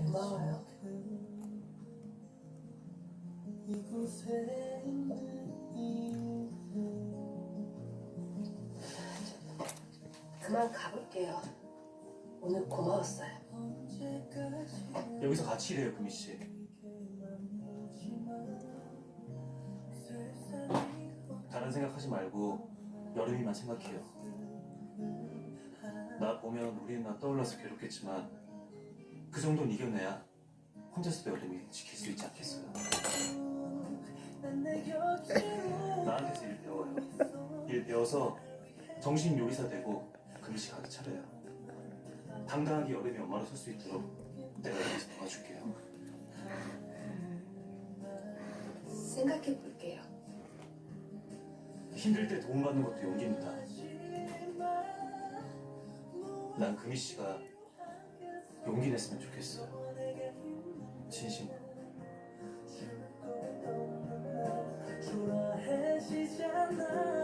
고마워요. 그만 가볼게요. 오늘 고마웠어요. 여기서 같이 일해요, 금희 씨. 다른 생각하지 말고 여름이만 생각해요. 나 보면 우리 누나 떠올라서 괴롭겠지만 그 정도는 이겨내야 혼자서도 여름이 지킬 수 있지 않겠어요? 나한테서 일 배워요. 일 배워서 정신 요리사 되고 씨 가게 차려요. 당당하게 여름이 엄마로 설 수 있도록 내가 여기서 도와줄게요. 생각해 볼게요. 힘들 때 도움받는 것도 용기입니다. 난 금희 씨가 용기 냈으면 좋겠어요. 진심으로. 네.